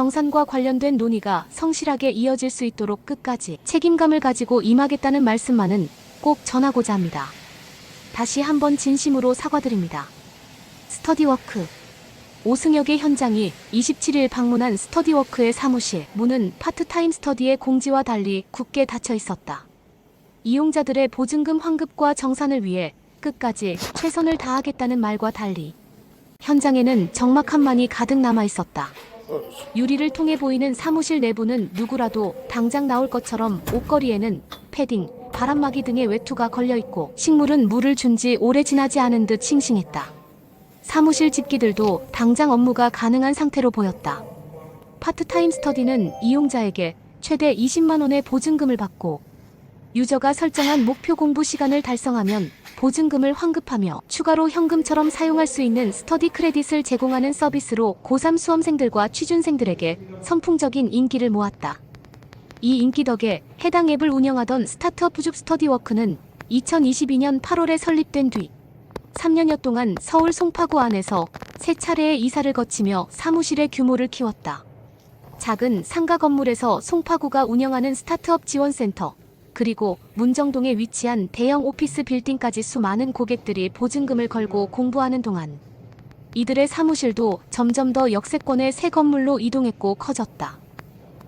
정산과 관련된 논의가 성실하게 이어질 수 있도록 끝까지 책임감을 가지고 임하겠다는 말씀만은 꼭 전하고자 합니다. 다시 한번 진심으로 사과드립니다. 스터디워크 오승혁의 현장이 27일 방문한 스터디워크의 사무실 문은 파트타임 스터디의 공지와 달리 굳게 닫혀 있었다. 이용자들의 보증금 환급과 정산을 위해 끝까지 최선을 다하겠다는 말과 달리 현장에는 적막함만이 가득 남아 있었다. 유리를 통해 보이는 사무실 내부는 누구라도 당장 나올 것처럼 옷걸이에는 패딩, 바람막이 등의 외투가 걸려 있고 식물은 물을 준 지 오래 지나지 않은 듯 싱싱했다. 사무실 집기들도 당장 업무가 가능한 상태로 보였다. 파트타임 스터디는 이용자에게 최대 20만 원의 보증금을 받고 유저가 설정한 목표 공부 시간을 달성하면 보증금을 환급하며 추가로 현금처럼 사용할 수 있는 스터디 크레딧을 제공하는 서비스로 고3 수험생들과 취준생들에게 선풍적인 인기를 모았다. 이 인기 덕에 해당 앱을 운영하던 스타트업 부줍 스터디워크는 2022년 8월에 설립된 뒤 3년여 동안 서울 송파구 안에서 세 차례의 이사를 거치며 사무실의 규모를 키웠다. 작은 상가 건물에서 송파구가 운영하는 스타트업 지원센터, 그리고 문정동에 위치한 대형 오피스 빌딩까지 수많은 고객들이 보증금을 걸고 공부하는 동안 이들의 사무실도 점점 더 역세권의 새 건물로 이동했고 커졌다.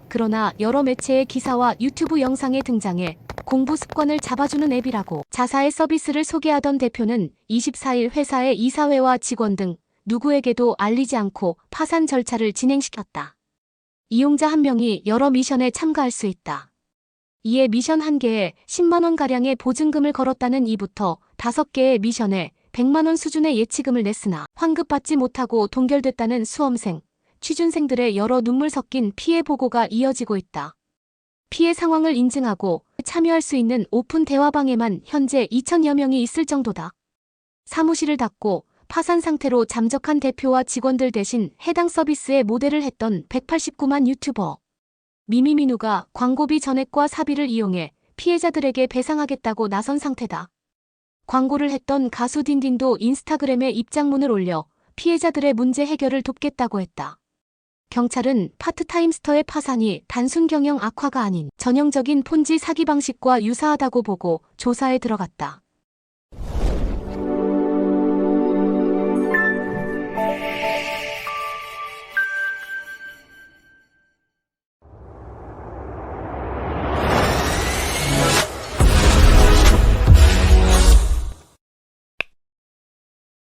그러나 여러 매체의 기사와 유튜브 영상에 등장해 공부 습관을 잡아주는 앱이라고 자사의 서비스를 소개하던 대표는 24일 회사의 이사회와 직원 등 누구에게도 알리지 않고 파산 절차를 진행시켰다. 이용자 한 명이 여러 미션에 참가할 수 있다. 이에 미션 한 개에 10만원가량의 보증금을 걸었다는 이부터 5개의 미션에 100만원 수준의 예치금을 냈으나 환급받지 못하고 동결됐다는 수험생, 취준생들의 여러 눈물 섞인 피해 보고가 이어지고 있다. 피해 상황을 인증하고 참여할 수 있는 오픈 대화방에만 현재 2천여 명이 있을 정도다. 사무실을 닫고 파산 상태로 잠적한 대표와 직원들 대신 해당 서비스에 모델을 했던 189만 유튜버. 미미미누가 광고비 전액과 사비를 이용해 피해자들에게 배상하겠다고 나선 상태다. 광고를 했던 가수 딘딘도 인스타그램에 입장문을 올려 피해자들의 문제 해결을 돕겠다고 했다. 경찰은 파트타임 스터의 파산이 단순 경영 악화가 아닌 전형적인 폰지 사기 방식과 유사하다고 보고 조사에 들어갔다.